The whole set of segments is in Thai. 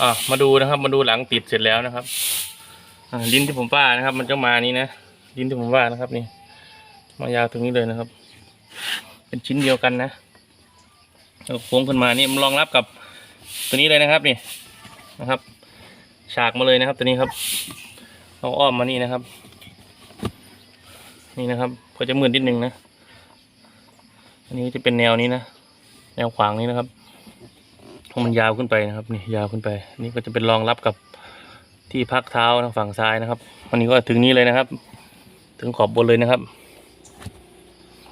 อ่ามาดูนะครับ มาดูหลังติดเสร็จแล้วนะครับอลิ้นที่ผมว่านะครับ มันจะมานี้นะลิ้นที่ผมว่านะครับ นี่ มายาวตรงนี้เลยนะครับ เป็นชิ้นเดียวกันนะแล้วโค้งขึ้นมานี่มันรองรับกับตัวนี้เลยนะครับนี่นะครับ ฉากมาเลยนะครับ ตัวนี้ครับเอาอ้อมมานี่นะครับ นี่นะครับก็จะมืดนิดนึงนะอันนี้จะเป็นแนวนี้นะแนวขวางนี้นะครับ เพราะมันยาวขึ้นไปนะครับ นี่ยาวขึ้นไป นี่ก็จะเป็นรองรับกับที่พักเท้าทางฝั่งซ้ายนะครับอันนี้ก็ถึงนี้เลยนะครับ ถึงขอบบนเลยนะครับ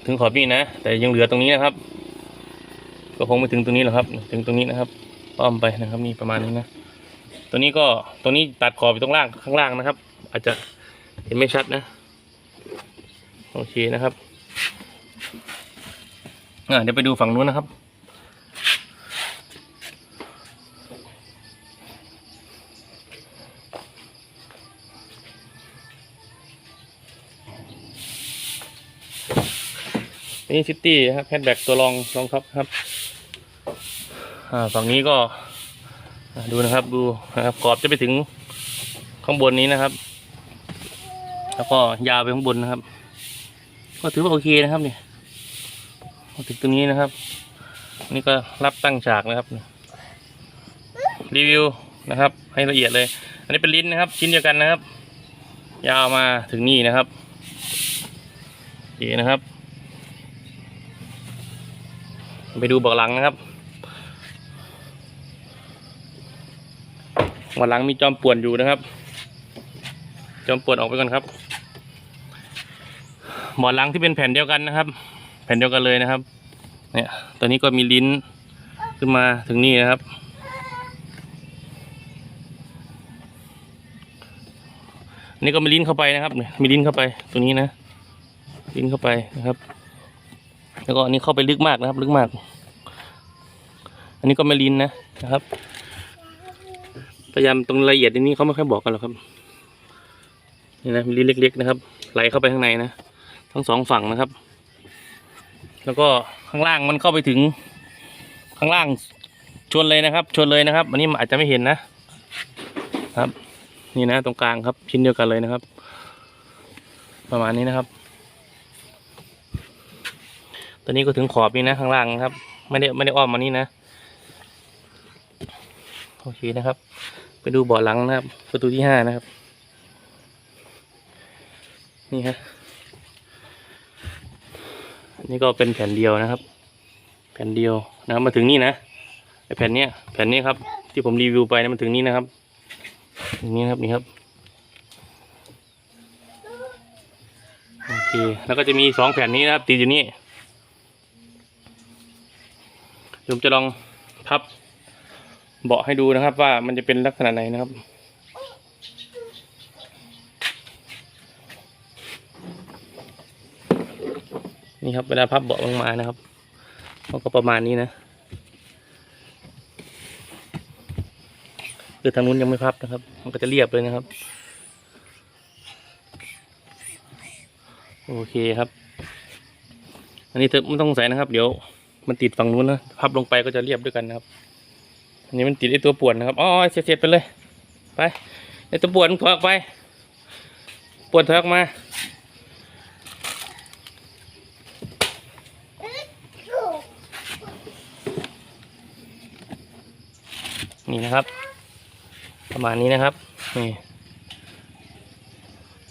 ถึงขอบนี่นะ แต่ยังเหลือตรงนี้นะครับ ก็คงไม่ถึงตรงนี้หรอกครับ ถึงตรงนี้นะครับอ้อมไปนะครับ นี่ประมาณนี้นะตัวนี้ก็ตัวนี้ตัดขอบอยู่ตรงล่างข้างล่างนะครับ อาจจะเห็นไม่ชัดนะโอเคนะครับเดี๋ยวไปดูฝั่งนู้นนะครับ นี่ซิตี้ครับแฮนด์แบ็กตัวรองรองท็อปครับอ่าฝั่งนี้ก็ดูนะครับดูนะครับขอบจะไปถึงข้างบนนี้นะครับ แล้วก็ยาวไปข้างบนนะครับ ก็ถือว่าโอเคนะครับเนี่ยถึงตรงนี้นะครับ นี่ก็รับตั้งฉากนะครับรีวิวนะครับ ให้ละเอียดเลย อันนี้เป็นลิ้นนะครับ ชิ้นเดียวกันนะครับ ยาวมาถึงนี่นะครับโอนะครับ ไปดูบาะหลังนะครับเบาะหลังมีจอมป่วนอยู่นะครับ จอมป่วนออกไปก่อนครับเบาะหลังที่เป็นแผ่นเดียวกันนะครับ แผ่นเดียวกันเลยนะครับ เนี่ยตัวนี้ก็มีลิ้นขึ้นมาถึงนี่นะครับ นี่ก็มีลิ้นเข้าไปนะครับ มีลิ้นเข้าไป ตรงนี้นะ ลิ้นเข้าไปนะครับ แล้วก็อันนี้เข้าไปลึกมากนะครับ ลึกมาก อันนี้ก็ไม่ลินนะนะครับ พยายามตรงละเอียดในนี้เขาไม่ค่อยบอกกันหรอกครับนี่นะมีลินเล็ก ๆ นะครับ ไหลเข้าไปข้างในนะทั้งสองฝั่งนะครับ แล้วก็ข้างล่างมันเข้าไปถึง ข้างล่างชนเลยนะครับ ชนเลยนะครับ อันนี้อาจจะไม่เห็นนะครับ นี่นะตรงกลางครับชิ้นเดียวกันเลยนะครับ ประมาณนี้นะครับ ตัวนี้ก็ถึงขอบนี่นะข้างล่างนะครับ ไม่ได้ไม่ได้อ้อมมานี่นะโอเคนะครับ ไปดูเบาะหลังนะครับ ประตูที่ห้านะครับ นี่ฮะนี่ก็เป็นแผ่นเดียวนะครับ แผ่นเดียวนะครับมาถึงนี่นะไอแผ่นเนี้ยแผ่นนี้ครับ ที่ผมรีวิวไปนะมันถึงนี่นะครับอย่างนี้ครับนี่ครับโอเคแล้วก็จะมีสองแผ่นนี้นะครับติดอยู่นี่ ผมจะลองพับเบาะให้ดูนะครับ ว่ามันจะเป็นลักษณะไหนนะครับนี่ครับเวลาพับเบาะลงมานะครับมันก็ประมาณนี้นะคือทางนู้นยังไม่พับนะครับ มันก็จะเรียบเลยนะครับ โอเคครับ อันนี้เธอไม่ต้องใส่นะครับ เดี๋ยว มันติดฝั่งนู้นนะพับลงไปก็จะเรียบด้วยกันนะครับ อันนี้มันติดไอตัวป่วนนะครับอ๋อเสียบๆไปเลยไปไอตัวป่วนถอยออกไป ปวนถอยออกมานี่นะครับ ประมาณนี้นะครับนี่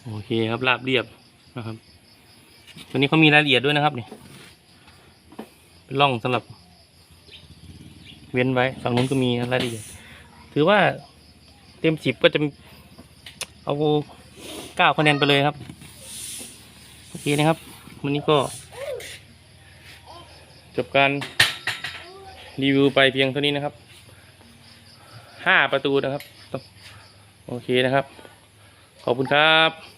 โอเคครับราบเรียบนะครับ ตัวนี้เขามีรายละเอียดด้วยนะครับนี่ เป็นร่องสำหรับ เว้นไว้ฝั่งนู้นก็มีรายละเอียดถือว่าเต็มสิบก็จะเอาเก้าคะแนนไปเลยครับโอเคนะครับวันนี้ก็ จบการรีวิวไปเพียงเท่านี้นะครับห้าประตูนะครับ โอเคนะครับ ขอบคุณครับ